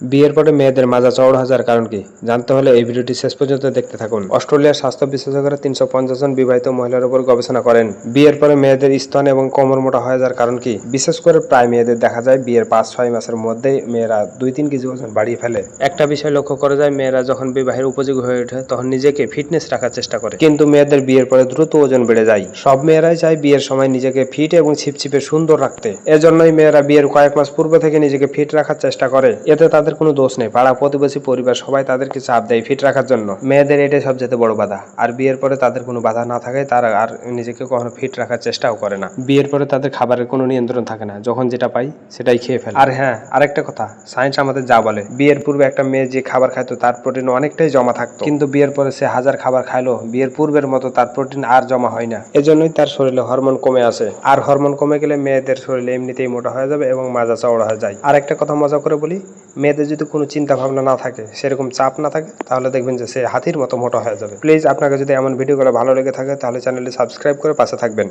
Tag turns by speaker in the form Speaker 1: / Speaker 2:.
Speaker 1: বিয়ের পরে মেয়েদের মাজা চওড়া হাজার কারণ কি? জানতে হলে এই ভিডিওটি শেষ পর্যন্ত দেখতে থাকুন। অস্ট্রেলিয়ার স্বাস্থ্য বিশেষজ্ঞরা তিনশো পঞ্চাশ জন বিবাহিত মহিলার উপর গবেষণা করেন। বিয়ের পরে মেয়েদের স্তন এবং কোমর মোটা হয়ে যাওয়ার কারণ কি? বিশেষ করে প্রায় মেয়েদের দেখা যায় বিয়ের পাঁচ, ছয় মাসের মধ্যেই মেয়েরা দুই তিন কেজি ওজন বাড়িয়ে ফেলে। একটা বিষয় লক্ষ্য করা যায়, মেয়েরা যখন বিবাহের উপযোগী হয়ে ওঠে, তখন নিজেকে ফিটনেস রাখার চেষ্টা করে। কিন্তু মেয়েদের বিয়ের পরে দ্রুত ওজন বেড়ে যায়। সব মেয়েরাই চায় বিয়ের সময় নিজেকে ফিট এবং ছিপছিপে সুন্দর রাখতে। এজন্যই মেয়েরা বিয়ের কয়েক মাস পূর্বে থেকে নিজেকে ফিট রাখার চেষ্টা করে। এতে তাদের কোনো দোষ নেই। পাড়া প্রতিবেশী পরিবার সবাই তাদেরকে চাপ দেয় ফিট রাখার জন্য। মেয়েদের এটাই সবচেয়ে বড় বাধা। আর বিয়ের পরে তাদের কোনো বাধা না থাকায় তারা আর নিজেকে কখনো ফিট রাখার চেষ্টাও করে না। বিয়ের পরে তাদের খাবারের কোনো নিয়ন্ত্রণ থাকে না। যখন যেটা পাই সেটাই খেয়ে ফেলে। আর হ্যাঁ আরেকটা কথা সায়েন্স আমাদের যা বলে, বিয়ের পূর্বে একটা মেয়ে যে খাবার খাইতো তার প্রোটিন অনেকটাই জমা থাকতো। কিন্তু বিয়ের পরে সে হাজার খাবার খাইলো, বিয়ের পূর্বের মতো তার প্রোটিন আর জমা হয় না। এজন্যই তার শরীরে হরমোন কমে আসে। আর হরমোন কমে গেলে মেয়েদের শরীরে এমনিতেই মোটা হয়ে যাবে এবং মাজা চওড়া হয়ে যায়। আর একটা কথা মজা করে বলি মেয়েদের যদি কোনো চিন্তা ভাবনা না থাকে, সেরকম চাপ না থাকে, তাহলে দেখবেন যে সে হাতির মতো মোটা হয়ে যাবে। প্লিজ আপনাকে যদি এমন ভিডিওগুলো ভালো লেগে থাকে, তাহলে চ্যানেলটি সাবস্ক্রাইব করে পাশে থাকবেন।